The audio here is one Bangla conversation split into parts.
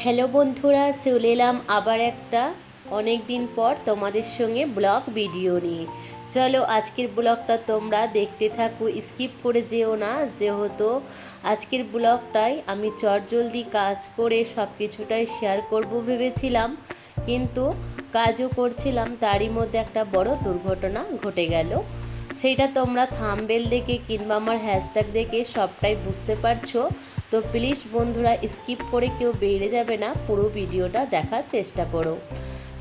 হ্যালো বন্ধুরা, চলে এলাম আবার একটা অনেক দিন পর তোমাদের সঙ্গে ব্লগ ভিডিও নিয়ে। চলো আজকের ব্লগটা তোমরা দেখতে থাকো, স্কিপ করে যেও না। যেহেতু আজকের ব্লগটাই আমি চটজলদি কাজ করে সব কিছুটাই শেয়ার করব ভেবেছিলাম, কিন্তু কাজও করছিলাম, তারই মধ্যে একটা বড় দুর্ঘটনা ঘটে গেল। সেইটা তোমরা থামবেল দেখে কিংবা আমার হ্যাশট্যাগ দেখে সবটাই বুঝতে পারছ। তো প্লিজ বন্ধুরা স্কিপ করে কেউ বেড়ে যাবে না, পুরো ভিডিওটা দেখার চেষ্টা করো।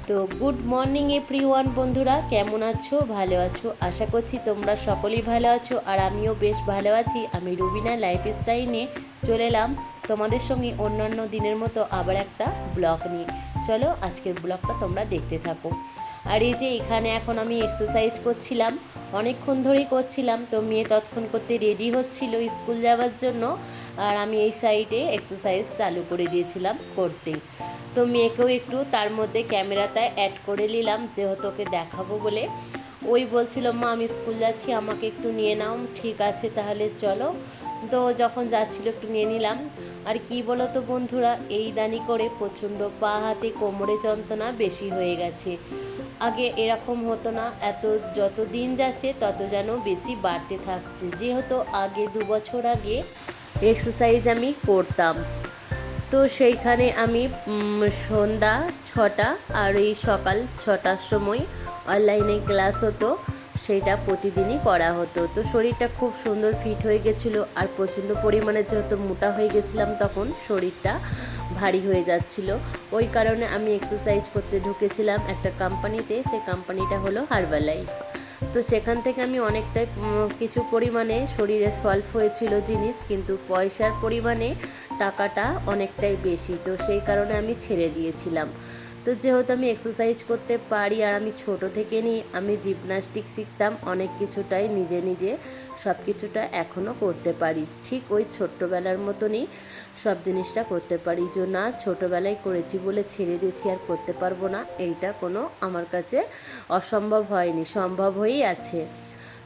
তো গুড মর্নিং এভরি ওয়ান বন্ধুরা, কেমন আছো? ভালো আছো? আশা করছি তোমরা সকলেই ভালো আছো, আর আমিও বেশ ভালো আছি। আমি রুবিনা লাইফ স্টাইলে চলে এলাম তোমাদের সঙ্গে অন্যান্য দিনের মতো আবার একটা ব্লগ নিয়ে। চলো আজকের ব্লগটা তোমরা দেখতে থাকো। আর এই যে এখানে এখন আমি এক্সারসাইজ করছিলাম, অনেকক্ষণ ধরেই করছিলাম, তো মেয়ে তৎক্ষণ করতে রেডি হচ্ছিল স্কুল যাওয়ার জন্য, আর আমি এই সাইডে এক্সারসাইজ চালু করে দিয়েছিলাম করতে। তো মেয়েকেও একটু তার মধ্যে ক্যামেরাতে অ্যাড করে নিলাম যেহেতু ওকে দেখাবো বলে। ওই বলছিল, মা, আমি স্কুল যাচ্ছি, আমাকে একটু নিয়ে নাও, ঠিক আছে, তাহলে চলো। তো যখন যাচ্ছিল, একটু নিয়ে নিলাম। আর কি বলো তো বন্ধুরা, এই দানি করে প্রচণ্ড পা হাতে কোমরে যন্ত্রণা বেশি হয়ে গেছে। আগে এরকম হতো না। এত যত দিন যাচ্ছে, তত যেন বেশি বাড়তে থাকছে। যেহেতু আগে দু বছর আগে এক্সারসাইজ আমি করতাম। তো সেইখানে আমি সন্ধ্যা ছটা আর এই সকাল ছটার সময় অনলাইনে ক্লাস হতো। সেইটা প্রতিদিনই করা হতো। তো শরীরটা খুব সুন্দর ফিট হয়ে গেছিল। আর প্রচণ্ড পরিমাণে যেহেতু মোটা হয়ে গেছিলাম, তখন শরীরটা ভারী হয়ে যাচ্ছিল। ওই কারণে আমি এক্সারসাইজ করতে ঢুকেছিলাম একটা কোম্পানিতে সে কোম্পানিটা হলো হার্বাল লাইফ তো সেখান থেকে আমি অনেকটাই কিছু পরিমাণে শরীরে সলভ হয়েছিল জিনিস, কিন্তু পয়সার পরিমাণে টাকাটা অনেকটাই বেশি। তো সেই কারণে আমি ছেড়ে দিয়েছিলাম। তো যেহেতু আমি এক্সারসাইজ করতে পারি আর আমি ছোট থেকে নিই আমি জিমনাস্টিক শিখতাম, অনেক কিছুটাই নিজে নিজে সব কিছুটা এখনও করতে পারি। ঠিক ওই ছোট্টবেলার মতনই সব জিনিসটা করতে পারি। যে না ছোটোবেলায় করেছি বলে ছেড়ে দিয়েছি, আর করতে পারব না। এইটা কোনো আমার কাছে অসম্ভব হয়নি, সম্ভব হয়েই আছে।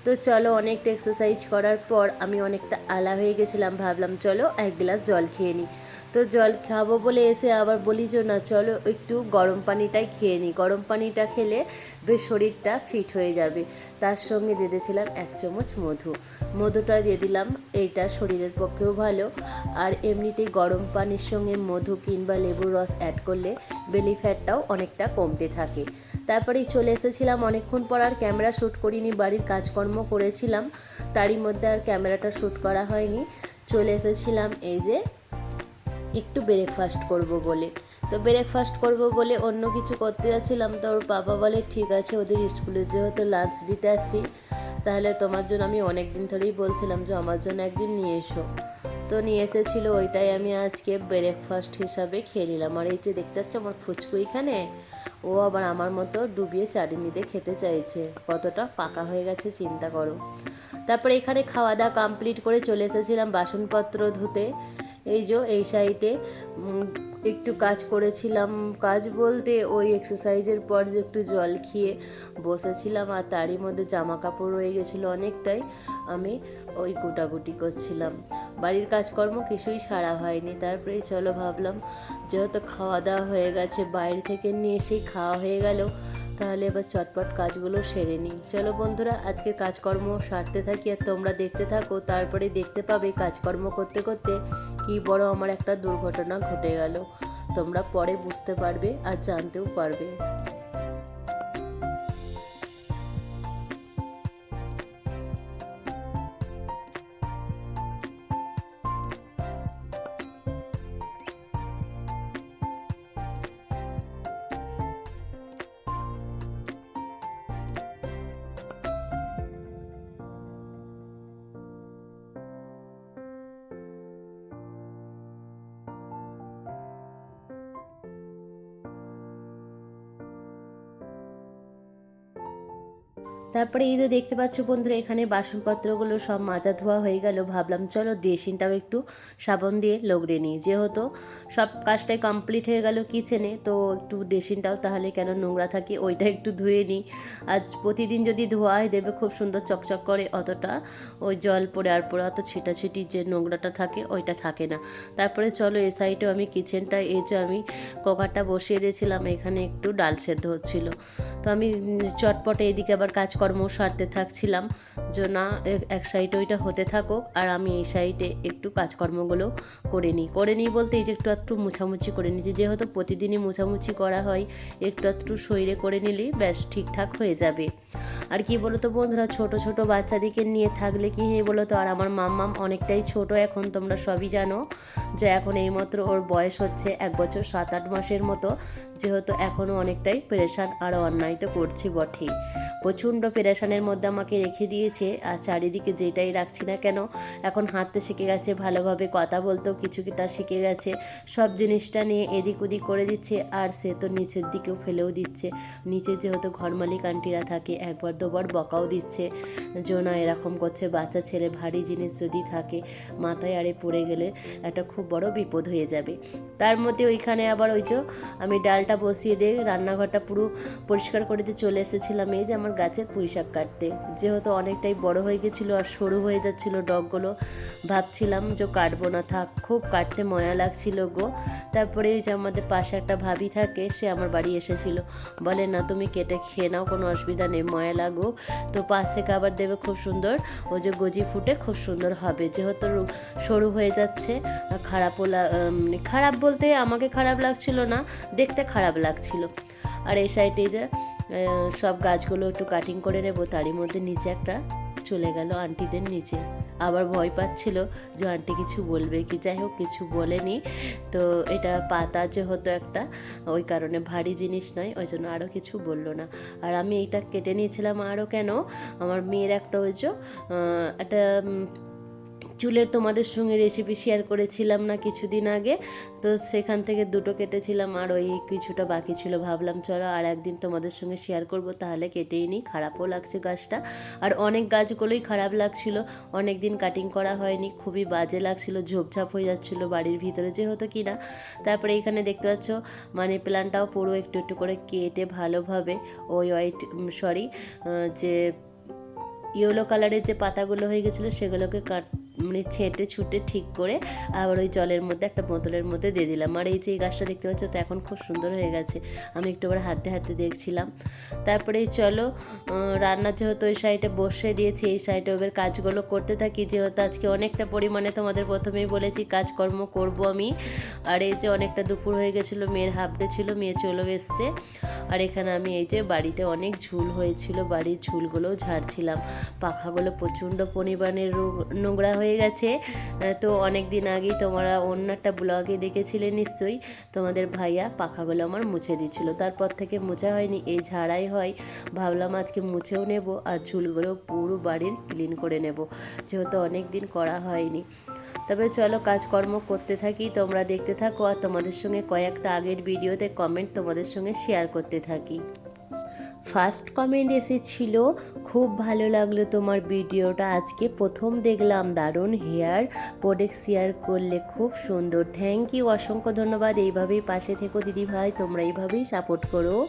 তো চলো অনেকটা এক্সারসাইজ করার পর আমি অনেকটা আলা হয়ে গেছিলাম, ভাবলাম চলো এক গ্লাস জল খেয়ে নিই। তো জল খাব বলে এসে আবার বলি যে, না, চলো একটু গরম পানিটাই খেয়ে নিই। গরম পানিটা খেলে বেশ শরীরটা ফিট হয়ে যাবে। তার সঙ্গে দিয়ে দিয়েছিলাম এক চামচ মধু। মধুটা দিয়ে দিলাম এইটা শরীরের পক্ষেও ভালো। আর এমনিতেই গরম পানির সঙ্গে মধু কিংবা লেবুর রস অ্যাড করলে বেলি ফ্যাটটাও অনেকটা কমতে থাকে। তারপরেই চলে এসেছিলাম। অনেকক্ষণ পর আর ক্যামেরা শ্যুট করিনি, বাড়ির কাজকর্ম করেছিলাম। তারই মধ্যে আর ক্যামেরাটা শ্যুট করা হয়নি। চলে এসেছিলাম এই যে একটু ব্রেকফাস্ট করব বলে। তো ব্রেকফাস্ট করব বলে অন্য কিছু করতে যাচ্ছিলাম। তো ওর বাবা বলে, ঠিক আছে, ওদের স্কুলে যেহেতু লাঞ্চ দিতে যাচ্ছি, তাহলে তোমার জন্য আমি অনেক দিন ধরেই বলছিলাম যে আমার জন্য একদিন নিয়ে এসো। তো নিয়ে এসেছিল, ওইটাই আমি আজকে ব্রেকফাস্ট হিসাবে খেয়ে নিলাম। আর এই যে দেখতে পাচ্ছ আমার ফুচকু এখানে? ও আবার আমার মতো ডুবিয়ে চাটনিতে খেতে চাইছে। কতটা পাকা হয়ে গেছে, চিন্তা করো। তারপরে এখানে খাওয়া দাওয়া কমপ্লিট করে চলে এসেছিলাম বাসনপত্র ধুতে। এই যে, এই সাইডে একটু কাজ করেছিলাম। কাজ বলতে ওই এক্সারসাইজের পর যে একটু জল খেয়ে বসেছিলাম আর তারই মধ্যে জামা কাপড় রয়ে গেছিল অনেকটাই, আমি ওই গোটাগুটি করছিলাম। বাড়ির কাজকর্ম কিছুই সারা হয়নি। তারপরে চলো ভাবলাম, যেহেতু খাওয়া দাওয়া হয়ে গেছে, বাইরে থেকে নিয়ে এসেই খাওয়া হয়ে গেল, তাহলে এবার চটপট কাজগুলো সেরে নিই। চলো বন্ধুরা আজকে কাজকর্ম সারতে থাকি আর তোমরা দেখতে থাকো। তারপরে দেখতে পাবে কাজকর্ম করতে করতে কি বড় আমার একটা দুর্ঘটনা ঘটে গেল। তোমরা পরে বুঝতে পারবে আর জানতেও পারবে। তারপরে এই যে দেখতে পাচ্ছ বন্ধুরা, এখানে বাসনপত্রগুলো সব মাজা ধোয়া হয়ে গেল। ভাবলাম, চলো ড্রেসিংটাও একটু সাবান দিয়ে লগড়ে নিই। যেহেতু সব কাজটাই কমপ্লিট হয়ে গেল কিচেনে, তো একটু ড্রেসিংটাও তাহলে কেন নোংরা থাকে, ওইটা একটু ধুয়ে নিই। আজ প্রতিদিন যদি ধোয়াই দেবে, খুব সুন্দর চকচক করে, অতটা ওই জল পড়ে আর পরে অত ছিটাছিটি যে নোংরাটা থাকে, ওইটা থাকে না। তারপরে চলো, এ সাইডেও আমি কিচেনটা, এই যে আমি কোকারটা বসিয়ে দিয়েছিলাম, এখানে একটু ডাল সেদ্ধ হচ্ছিল। তো আমি চটপটে এদিকে আবার কাজকর্ম সারতে থাকছিলাম, যে না এক সাইডে ওইটা হতে থাকুক, আর আমি এই সাইডে একটু কাজকর্মগুলো করে নিই। করে নিই বলতে এই যে একটু একটু মুছামুছি করে নিচ্ছি যেহেতু প্রতিদিনই মুছামুছি করা হয়, একটু একটু শরীরে করে নিলেই ব্যাস ঠিকঠাক হয়ে যাবে। আর কি বলতো বন্ধুরা, ছোট ছোট বাচ্চাদেরকে নিয়ে থাকলে কি হয় বলো তো আর আমার মাম্মাম অনেকটাই ছোট এখন, তোমরা সবই জানো যে এখন এইমাত্র ওর বয়স হচ্ছে এক বছর সাত আট মাসের মতো। যেহেতু এখনও অনেকটাই পেরেশান আর অন্যায় তো করছি বটেই। প্রচণ্ড পেরেশানের মধ্যে আমাকে রেখে দিয়েছে আর চারিদিকে যেটাই রাখছি না কেন, এখন হাঁটতে শিখে গেছে, ভালোভাবে কথা বলতেও কিছু কিটা শিখে গেছে, সব জিনিসটা নিয়ে এদিক ওদিক করে দিচ্ছে আর সে তো নিচের দিকেও ফেলেও দিচ্ছে। নিচে যেহেতু ঘরমালিক আন্টিরা থাকে একবার দুবার বকাও দিচ্ছে। যে না এরকম করছে, বাচ্চা, ছেলে, ভারী জিনিস যদি থাকে, মাথায় আরে পড়ে গেলে একটা খুব বড় বিপদ হয়ে যাবে। তার মধ্যে ওইখানে আবার ওই যে আমি ডালটা বসিয়ে দিয়ে রান্নাঘরটা পুরো পরিষ্কার করে দিয়ে চলে এসেছিলাম। এই যে আমার গাছের পুঁই শাক কাটতে। যেহেতু অনেকটাই বড় হয়ে গেছিল আর সরু হয়ে যাচ্ছিল ডগগুলো, ভাবছিলাম যে কাটবো না, থাক, খুব কাটতে ময়া লাগছিল গো। তারপরে ওই যে আমাদের পাশে একটা ভাবি থাকে, সে আমার বাড়ি এসেছিল। বলে, না, তুমি কেটে খেয়ে নাও, কোনো অসুবিধা নেই। লাগুক। তো পাশ থেকে আবার দেবে খুব সুন্দর। ও যে গজি ফুটে খুব সুন্দর হবে। যেহেতু সরু হয়ে যাচ্ছে খারাপও খারাপ বলতে আমাকে খারাপ লাগছিল না, দেখতে খারাপ লাগছিল। আর এই সাইডে যে সব গাছগুলো একটু কাটিং করে নেব, তারই মধ্যে নিচে একটা চলে গেল আন্টিদের নিচে। আবার ভয় পাচ্ছিল যে আন্টি কিছু বলবে কি, যাই হোক কিছু বলেনি। তো এটা পাতা যে হতো একটা, ওই কারণে ভারী জিনিস নয়, ওই জন্য আরও কিছু বলল না। আর আমি এইটা কেটে নিয়েছিলাম আরও কেন? আমার মেয়ের একটা ওই যে একটা চুলের তোমাদের সঙ্গে রেসিপি শেয়ার করেছিলাম না কিছুদিন আগে। তো সেখান থেকে দুটো কেটেছিলাম আর ওই কিছুটা বাকি ছিল। ভাবলাম, চলো আর একদিন তোমাদের সঙ্গে শেয়ার করব, তাহলে কেটেই নিই। খারাপও লাগছে গাছটা। আর অনেক গাছগুলোই খারাপ লাগছিল। অনেক দিন কাটিং করা হয়নি। খুবই বাজে লাগছিল। ঝোপঝাপ হয়ে যাচ্ছিল বাড়ির ভিতরে যেহেতু কি না। তারপরে এখানে দেখতে পাচ্ছ, মানি প্ল্যান্টটাও পুরো একটু একটু করে কেটে ভালোভাবে ওই হোয়াইট সরি যে ইয়েলো কালারের যে পাতাগুলো হয়ে গেছিল, সেগুলোকে কাট মানে ছেঁটে ছুটে ঠিক করে আবার ওই জলের মধ্যে একটা বোতলের মধ্যে দিয়ে দিলাম। আর এই যে এই গাছটা দেখতে পাচ্ছ তো এখন খুব সুন্দর হয়ে গেছে। আমি একটু আবার হাতে হাতে দেখছিলাম। তারপরে চলো রান্না যেহেতু ওই সাইডে বসে দিয়েছি, এই সাইডে ওদের কাজগুলো করতে থাকি। যেহেতু আজকে অনেকটা পরিমাণে তোমাদের প্রথমেই বলেছি কাজকর্ম করব আমি। আর এই যে অনেকটা দুপুর হয়ে গেছিল, মেয়ের হাফ ডে ছিল, মেয়ে চলে এসছে। আর এখানে আমি এই যে বাড়িতে অনেক ঝুল হয়েছিল, বাড়ির ঝুলগুলোও ঝাড়ছিলাম। পাখাগুলো প্রচণ্ড পরিমাণে নোংরা হয়ে গেছে। তো অনেক দিন আগেই তোমরা অন্য একটা ব্লগে দেখেছিলে নিশ্চয়ই। তোমাদের ভাইয়া পাখাগুলো আমার মুছে দিচ্ছিল। তারপর থেকে মোছা হয়নি, এই ঝাড়াই হয়। ভাবলাম আজকে মুছেও নেব আর ঝুলগুলো পুরো বাড়ির ক্লিন করে নেব। যেহেতু অনেক দিন করা হয়নি। তবে চলো কাজকর্ম করতে থাকি, তোমরা দেখতে থাকো আর তোমাদের সঙ্গে কয়েকটা আগের ভিডিওতে কমেন্ট তোমাদের সঙ্গে শেয়ার করতে থাকি। ফার্স্ট কমেন্ট এসেছিল, খুব ভালো লাগল তোমার ভিডিওটা। আজকে প্রথম দেখলাম, দারুণ হেয়ার প্রোডাক্ট শেয়ার করলে খুব সুন্দর। থ্যাংক ইউ অসংখ্য ধন্যবাদ। এইভাবেই পাশে থেকো দিদি ভাই, তোমরা এইভাবেই সাপোর্ট করো।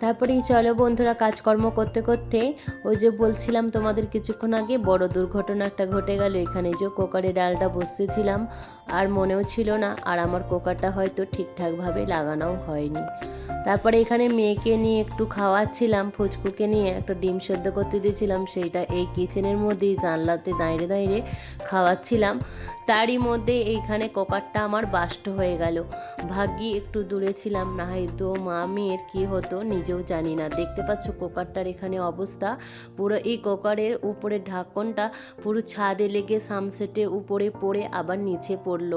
তারপরেই চলো বন্ধুরা, কাজকর্ম করতে করতে ওই যে বলছিলাম তোমাদের কিছুক্ষণ আগে, বড় দুর্ঘটনা একটা ঘটে গেল। এখানে যে কোকারে ডালটা বসেছিলাম, আর মনেও ছিল না, আর আমার কোকারটা হয়তো ঠিকঠাকভাবে লাগানোও হয়নি। তারপরে এখানে মেয়েকে নিয়ে একটু খাওয়াচ্ছিলাম, ফুচকুকে নিয়ে একটা ডিম সেদ্ধ করতে দিয়েছিলাম, সেইটা এই কিচেনের মধ্যেই জানলাতে দাঁড়িয়ে দাঁড়িয়ে খাওয়াচ্ছিলাম। তারই মধ্যে এইখানে কোকারটা আমার বাষ্ট হয়ে গেল। ভাগ্যি একটু দূরে ছিলাম না হয়তো মা মেয়ের কী হতো নিজেও জানি না। দেখতে পাচ্ছ কোকারটার এখানে অবস্থা, পুরো এই কোকারের উপরে ঢাকনটা পুরো ছাদে লেগে সামসেটের উপরে পড়ে আবার নিচে পড়ল।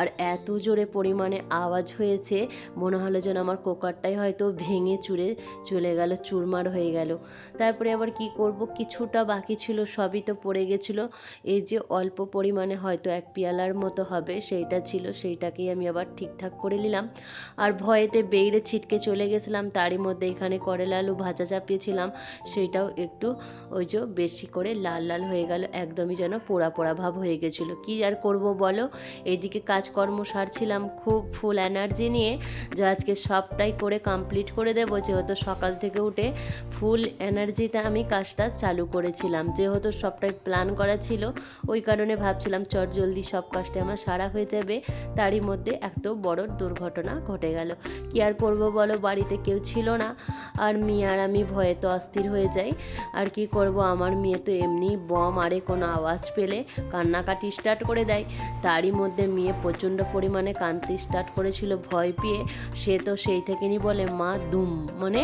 আর এত জোরে পরিমাণে আওয়াজ হয়েছে, মনে হলো যেন আমার কোকারটাই হয়তো ভেঙে চুরে চলে গেল, চুরমার হয়ে গেল। তারপরে আবার কি করব? কিছুটা বাকি ছিল, সবই তো পড়ে গেছিল। এই যে অল্প পরিমাণে হয়তো এক পেয়ালার মতো হবে, সেইটা ছিল, সেইটাকেই আমি আবার ঠিকঠাক করে নিলাম। আর ভয়েতে বেইরে ছিটকে চলে গেছিলাম, তারই মধ্যে এখানে করলা আলু ভাজা চাপিয়েছিলাম, সেইটাও একটু ওই যে বেশি করে লাল লাল হয়ে গেল, একদমই যেন পোড়া পোড়া ভাব হয়ে গেছিল। কি আর করব বলো? এইদিকে কাজকর্ম সারছিলাম, খুব ফুল এনার্জি নিয়ে। যে আজকে সবটাই করে কমপ্লিট করে দেবো, যেহেতু সকাল থেকে উঠে ফুল এনার্জিতে আমি কাজটা চালু করেছিলাম। যেহেতু সবটাই প্ল্যান করা ছিল, ওই কারণে ভাবছিলাম চট জলদি সব কাজটা আমার সারা হয়ে যাবে। তারই মধ্যে একটা বড় দুর্ঘটনা ঘটে গেল। কি আর করব বলো, বাড়িতে কেউ ছিল না। আর মেয়ে আর আমি ভয়ে তো অস্থির হয়ে যাই। আর কি করব, আমার মেয়ে তো এমনি বম আরে কোনো আওয়াজ পেলে কান্নাকাটি স্টার্ট করে দেয়। তারই মধ্যে মেয়ে প্রচণ্ড পরিমাণে কাঁদতে স্টার্ট করেছিল, ভয় পেয়ে। সে তো সেই থেকেই বলে মা দুম। মানে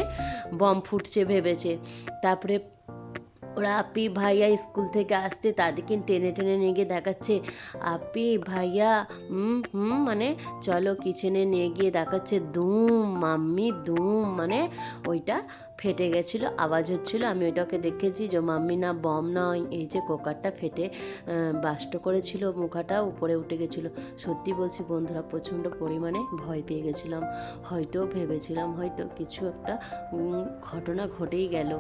বম ফুটছে ভেবেছে। তারপরে ওরা আপি ভাইয়া স্কুল থেকে আসতে তাদেরকে টেনে টেনে নিয়ে গিয়ে দেখাচ্ছে। আপি ভাইয়া, হুম হুম মানে চলো কিচেনে নিয়ে গিয়ে দেখাচ্ছে, দুম, মাম্মি, দুম মানে ওইটা ফেটে গেছিল, আওয়াজ হচ্ছিল। আমি ওইটাকে দেখেছি যে মাম্মি না বম না, এই যে কোকারটা ফেটে বাষ্ট করেছিল, মুখাটা উপরে উঠে গেছিল। সত্যি বলছি বন্ধুরা, প্রচণ্ড পরিমাণে ভয় পেয়ে গেছিলাম। হয়তো ভেবেছিলাম, হয়তো কিছু একটা ঘটনা ঘটেই গেল।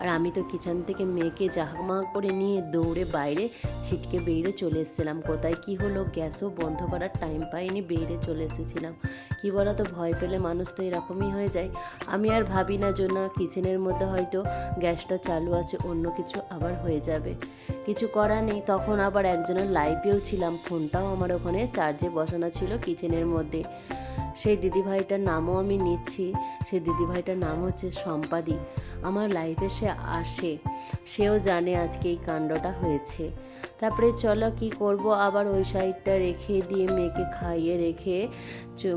আর আমি তো কিচেন থেকে মেয়েকে জামা করে নিয়ে দৌড়ে বাইরে ছিটকে বেরিয়ে চলে এসেছিলাম। কোথায় কি হলো? গ্যাসও বন্ধ করার টাইম পাইনি, বেরিয়ে চলে এসেছিলাম। কি বলো তো ভয় পেলে মানুষ তো এরকমই হয়ে যায়। আমি আর ভাবি না জন্য কিচেনের মধ্যে হয়তো গ্যাসটা চালু আছে, অন্য কিছু আবার হয়ে যাবে। কিছু করার নেই। তখন আবার একজনের লাইভেও ছিলাম। ফোনটাও আমার ওখানে চার্জে বসানো ছিল কিচেনের মধ্যে। সেই দিদিভাইটার নামও আমি নিচ্ছি, সেই দিদিভাইটার নাম হচ্ছে সম্পাদি। আমার লাইফে সে আসে, সেও জানে আজকে এই কাণ্ডটা হয়েছে। তারপরে চলো কি করব, আবার ওই সাইডটা রেখে দিয়ে মেয়েকে খাইয়ে রেখে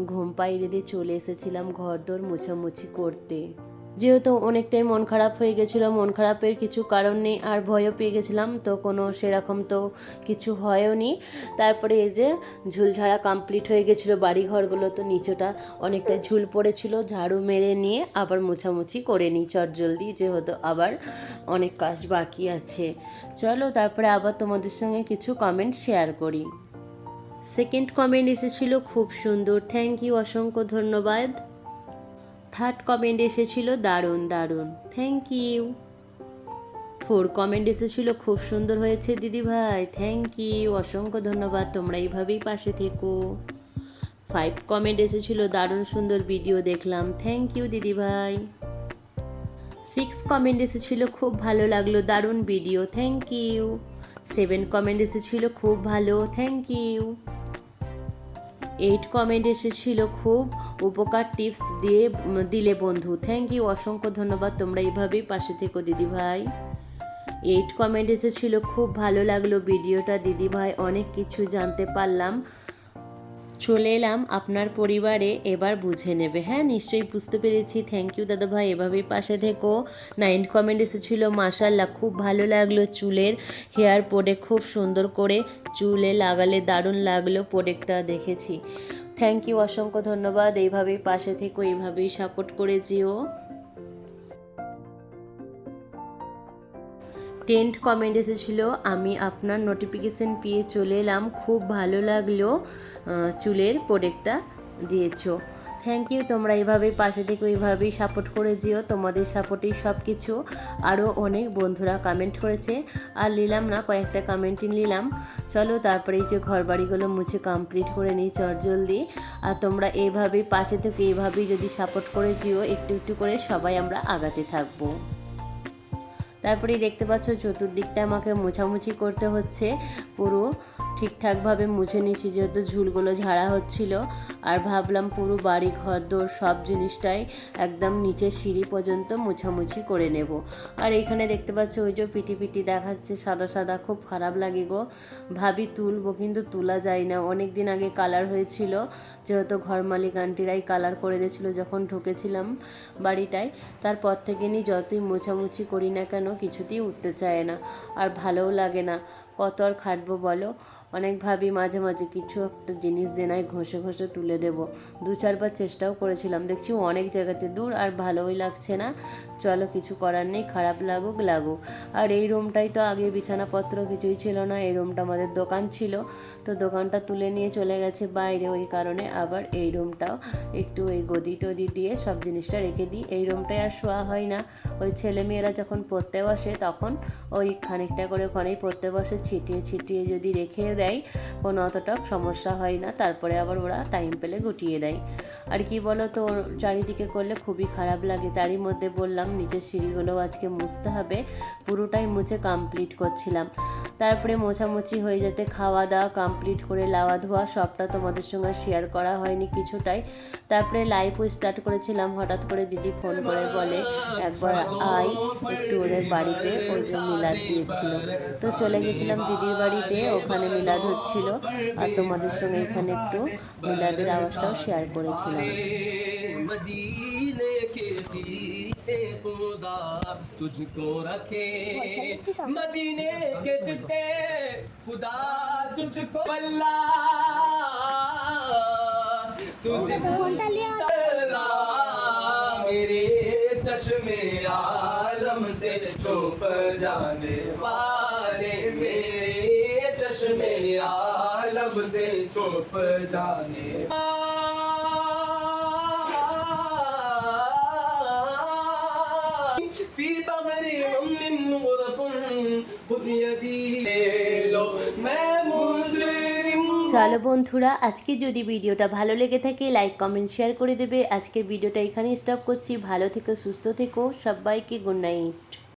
ঘুম পাইয়ে দিয়ে চলে এসেছিলাম ঘর দোর মোছামুছি করতে। যেহেতু অনেকটাই মন খারাপ হয়ে গেছিল, মন খারাপের কিছু কারণ নেই, আর ভয়ও পেয়ে গেছিলাম, তো কোনো সেরকম তো কিছু হয়ও নি। তারপরে এই যে ঝুলঝাড়া কমপ্লিট হয়ে গেছিল বাড়ি ঘরগুলো তো নিচেটা অনেকটা ঝুল পড়েছিল, ঝাড়ু মেরে নিয়ে আবার মোছামুছি করে নিই চট জলদি, যেহেতু আবার অনেক কাজ বাকি আছে। চলো তারপরে আবার তোমাদের সঙ্গে কিছু কমেন্ট শেয়ার করি। সেকেন্ড কমেন্ট এসেছিল, খুব সুন্দর থ্যাংক ইউ অসংখ্য ধন্যবাদ। থার্ড কমেন্ট এসেছিল, দারুণ দারুণ। থ্যাংক ইউ ফোর কমেন্ট এসেছিল, খুব সুন্দর হয়েছে দিদি ভাই। থ্যাংক ইউ অসংখ্য ধন্যবাদ, তোমরা এইভাবেই পাশে থেকো। ফাইভ কমেন্ট এসেছিল, দারুণ সুন্দর ভিডিও দেখলাম। থ্যাংক ইউ দিদি ভাই। সিক্স কমেন্ট এসেছিল, খুব ভালো লাগল, দারুণ video thank you seven comment এসেছিল, খুব ভালো। থ্যাংক ইউ এইট কমেন্ট এসেছিল, খুব উপকার টিপস দিয়ে দিলে বন্ধু। থ্যাংক ইউ অসংখ্য ধন্যবাদ তোমরা এইভাবেই পাশে থেকো দিদিভাই। এইট কমেন্ট এসেছিল, খুব ভালো লাগল ভিডিওটা দিদিভাই, অনেক কিছু জানতে পারলাম। চলে এলাম আপনার পরিবারে, এবার বুঝে নেবে। হ্যাঁ নিশ্চয়ই বুঝতে পেরেছি। থ্যাংক ইউ দাদা ভাই এভাবেই পাশে থেকো। নাইন কমেন্ট এসেছিল মাশাল্লাহ খুব ভালো লাগল চুলের হেয়ার প্রোডাক্ট খুব সুন্দর করে চুলে লাগালে দারুণ লাগল প্রোডাক্টটা দেখেছি। থ্যাংক ইউ অসংখ্য ধন্যবাদ। এইভাবেই পাশে থেকো, এইভাবেই সাপোর্ট করে যেও। টেন্ট কমেন্ট এসেছিল, আমি আপনার নোটিফিকেশন পেয়ে চলে এলাম। খুব ভালো লাগল চুলের প্রোডাক্টটা দিয়েছ। থ্যাংক ইউ তোমরা এইভাবেই পাশে থেকে এইভাবেই সাপোর্ট করে যেও। তোমাদের সাপোর্টেই সব কিছু আরও অনেক বন্ধুরা কমেন্ট করেছে। আর নিলাম না, কয়েকটা কমেন্টই নিলাম। চলো, তারপরে এই যে ঘর বাড়িগুলো মুছে কমপ্লিট করে নিই চট জলদি। আর তোমরা এইভাবেই পাশে থেকে এইভাবেই যদি সাপোর্ট করে যেও, একটু একটু করে সবাই আমরা আগাতে থাকব। তারপরেই দেখতে পাচ্ছ চতুর্দিকটা আমাকে মোছামুছি করতে হচ্ছে পুরো। ঠিকঠাকভাবে মুছে নিচ্ছি যেহেতু ঝুলগুলো ঝাড়া হচ্ছিল। আর ভাবলাম পুরো বাড়ি ঘর দোর সব জিনিসটাই একদম নিচে সিঁড়ি পর্যন্ত মোছামুছি করে নেব। আর এখানে দেখতে পাচ্ছ, ওই যে পিটি পিটি দেখাচ্ছে, সাদা সাদা, খুব খারাপ লাগে গো। ভাবি তুলবো, কিন্তু তোলা যায় না। অনেক দিন আগে কালার হয়েছিল, যেহেতু ঘর মালিক আন্টিরাই কালার করে দিয়েছিল যখন ঢুকেছিলাম বাড়িটায়। তারপর থেকে নিয়ে যতই মোছামুছি করি না কেন, কিছুতেই উঠতে চায় না। আর ভালোও লাগে না। কত আর খাটবো বলো? অনেক ভাবি মাঝে মাঝে কিছু একটা জিনিস দেনায় ঘষে ঘষে তুলে দেব। দু চারবার চেষ্টাও করেছিলাম, দেখছি অনেক জায়গাতে দূর আর ভালোই লাগছে না। চলো কিছু করার নেই, খারাপ লাগুক লাগুক। আর এই রুমটাই তো আগে বিছানাপত্র কিছুই ছিল না, এই রুমটা আমাদের দোকান ছিল। তো দোকানটা তুলে নিয়ে চলে গেছে বাইরে, ওই কারণে আবার এই রুমটাও একটু ওই গদি টদি দিয়ে সব জিনিসটা রেখে দিই। এই রুমটায় আর শোয়া হয় না। ওই ছেলেমেয়েরা যখন পড়তে বসে তখন ওই খানিকটা করে ওখানেই পড়তে বসে। ছিটিয়ে ছিটিয়ে যদি রেখে দেয়, কোনো অতটা সমস্যা হয় না। তারপরে আবার ওরা টাইম পেলে গুটিয়ে দেয়। আর কি বলো তো চারিদিকে করলে খুবই খারাপ লাগে। তারই মধ্যে বললাম, নিচের সিঁড়িগুলো আজকে মুছতে হবে। পুরোটাই মুছে কমপ্লিট করছিলাম। তারপরে মোছামুছি হয়ে যেতে খাওয়া দাওয়া কমপ্লিট করে লাওয়া ধোয়া সবটা তোমাদের সঙ্গে শেয়ার করা হয়নি কিছুটাই। তারপরে লাইভও স্টার্ট করেছিলাম, হঠাৎ করে দিদি ফোন করে বলে, একবার আয়, একটু ওদের বাড়িতে ওই যে মিলাদ দিয়েছিল। তো চলে গেছিলাম দিদির বাড়িতে ওখানে মিলাদ হচ্ছিল আর তোমাদের সঙ্গে এখানে একটু মিলাদের আওয়াজটাও শেয়ার করেছিলাম मदीने के पीते खुदा तुझको रखे मदीने के जूते खुदा तुझको अल्लाह तुझे अल्लाह मेरे चश्मे आलम से छुप जाने वाले मेरे चश्मे आलम से छुप जाने في بغر من غرف خذ يدي लो मैं मुजरिम চলো বন্ধুরা, আজকে যদি ভিডিওটা ভালো লেগে থাকে লাইক কমেন্ট শেয়ার করে দেবে। আজকে ভিডিওটা এখানেই স্টপ করছি। ভালো থেকো, সুস্থ থেকো। সবাইকে গুড নাইট